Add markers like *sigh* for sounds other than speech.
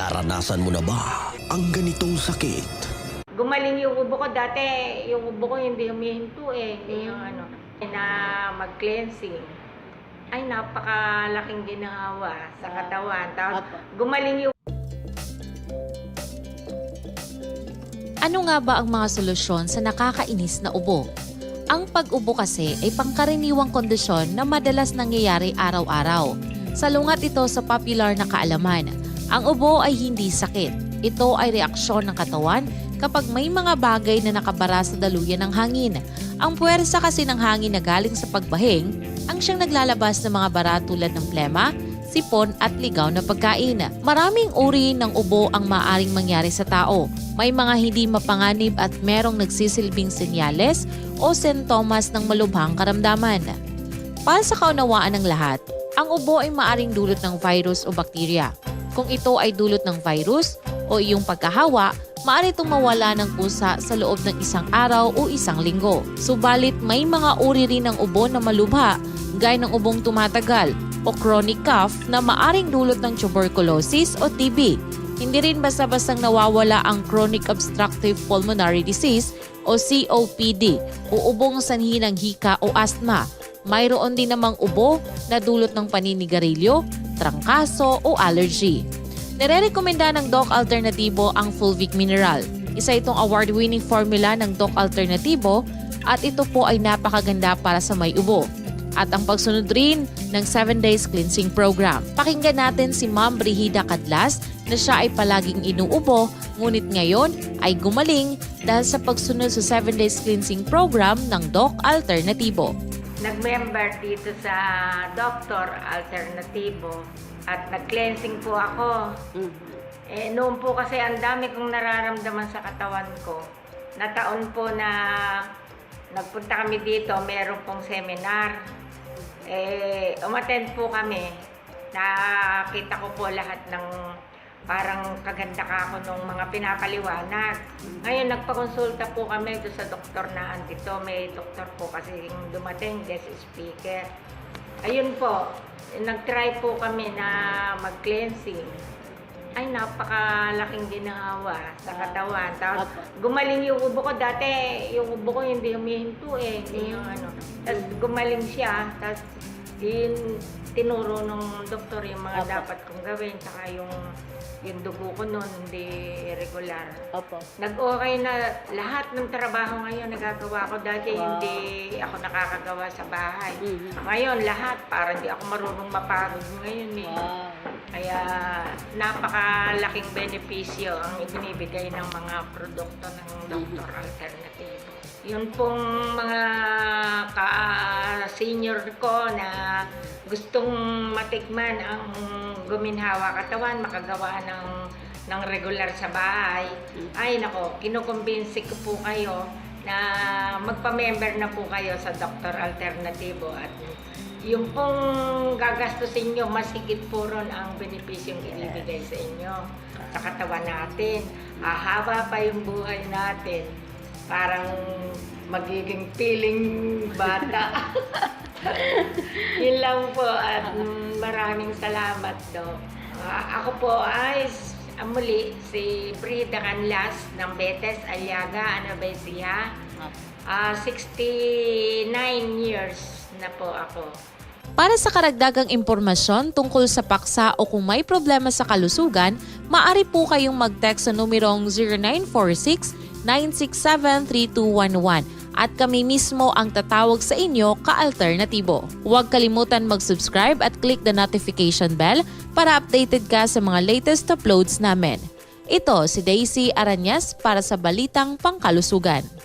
Naranasan mo na ba ang ganitong sakit? Gumaling yung ubo ko dati, yung ubo ko hindi humihinto eh. Yung ano, na mag-cleansing. Ay, napakalaking ginawa sa katawan. Tapos Apo. gumaling yung Ano nga ba ang mga solusyon sa nakakainis na ubo? Ang pag-ubo kasi ay pangkaraniwang kondisyon na madalas nangyayari araw-araw. Salungat ito sa popular na kaalaman. Ang ubo ay hindi sakit. Ito ay reaksyon ng katawan kapag may mga bagay na nakabara sa daluyan ng hangin. Ang puwersa kasi ng hangin na galing sa pagbahing ang siyang naglalabas ng mga bara tulad ng plema, sipon at ligaw na pagkain. Maraming uri ng ubo ang maaring mangyari sa tao. May mga hindi mapanganib at merong nagsisilbing senyales o sentomas ng malubhang karamdaman. Para sa kaunawaan ng lahat, ang ubo ay maaring dulot ng virus o bakterya. Kung ito ay dulot ng virus o iyong pagkahawa, maaari itong mawala ng pusa sa loob ng isang araw o isang linggo. Subalit may mga uri rin ng ubo na malubha, gaya ng ubong tumatagal o chronic cough na maaring dulot ng tuberculosis o TB. Hindi rin basta-bastang nawawala ang chronic obstructive pulmonary disease o COPD o ubong sanhi ng hika o asthma. Mayroon din namang ubo na dulot ng paninigarilyo, trangkaso o allergy. Nire-rekomenda ng Doc Alternatibo ang Fulvic Mineral. Isa itong award-winning formula ng Doc Alternatibo at ito po ay napakaganda para sa may ubo. At ang pagsunod rin ng 7 Days Cleansing Program. Pakinggan natin si Ma'am Brigida Kadlas na siya ay palaging inuubo ngunit ngayon ay gumaling dahil sa pagsunod sa 7 Days Cleansing Program ng Doc Alternatibo. Nag-member dito sa Doctor Alternativo at nag-cleansing po ako. Mhm. Eh, noon po kasi ang dami kong nararamdaman sa katawan ko. Nataon po na nagpunta kami dito, meron pong seminar. Eh, umattend po kami. Nakita ko po lahat ng parang kaganda ka ako nung mga pinapaliwanag. Ngayon, nagpakonsulta po kami doon sa doktor na andito. May doktor po kasi dumating, guest speaker. Ayun po, nag-try po kami na mag-cleansing. Ay, napakalaking ginawa sa katawan. Tapos, Apo. gumaling yung ubo ko. Dati, yung ubo ko hindi humihinto eh. Hindi yung ano. Tapos, gumaling siya. Tapos, yun, tinuro nung doktor yung mga Apo. dapat kong gawin. Saka yung, yung dugo ko noon, hindi regular. Opo. Nag-okay na lahat ng trabaho ngayon nagagawa ko. Dati Wow. hindi ako nakakagawa sa bahay. Mhm. Ngayon, lahat. Parang hindi ako marunong mapagod ngayon eh. Wow. Kaya napakalaking benepisyo ang ibinibigay ng mga produkto ng Dr. Alternative. Yun pong mga ka-senior ko na gustong matikman ang guminhawa katawan, makagawa ng ng regular sa bahay. Ay nako, kinukumbinsi ko po kayo na magpa-member na po kayo sa Dr. Alternativo at yung pong gagastusin nyo, mas higit po ron ang benepisyong ibibigay sa inyo sa katawan natin. Ahaba pa yung buhay natin. Parang magiging piling bata. *laughs* Yun lang po at maraming salamat do. Ah, ako po ay ah, muli si Brida Canlas ng Betes Aliaga, Anabesia. Ah, 69 years na po ako. Para sa karagdagang impormasyon tungkol sa paksa o kung may problema sa kalusugan, maaari po kayong mag-text sa numerong 0946-967-3211 at kami mismo ang tatawag sa inyo ka-alternatibo. Huwag kalimutan mag-subscribe at click the notification bell para updated ka sa mga latest uploads namin. Ito si Daisy Aranyas para sa Balitang Pangkalusugan.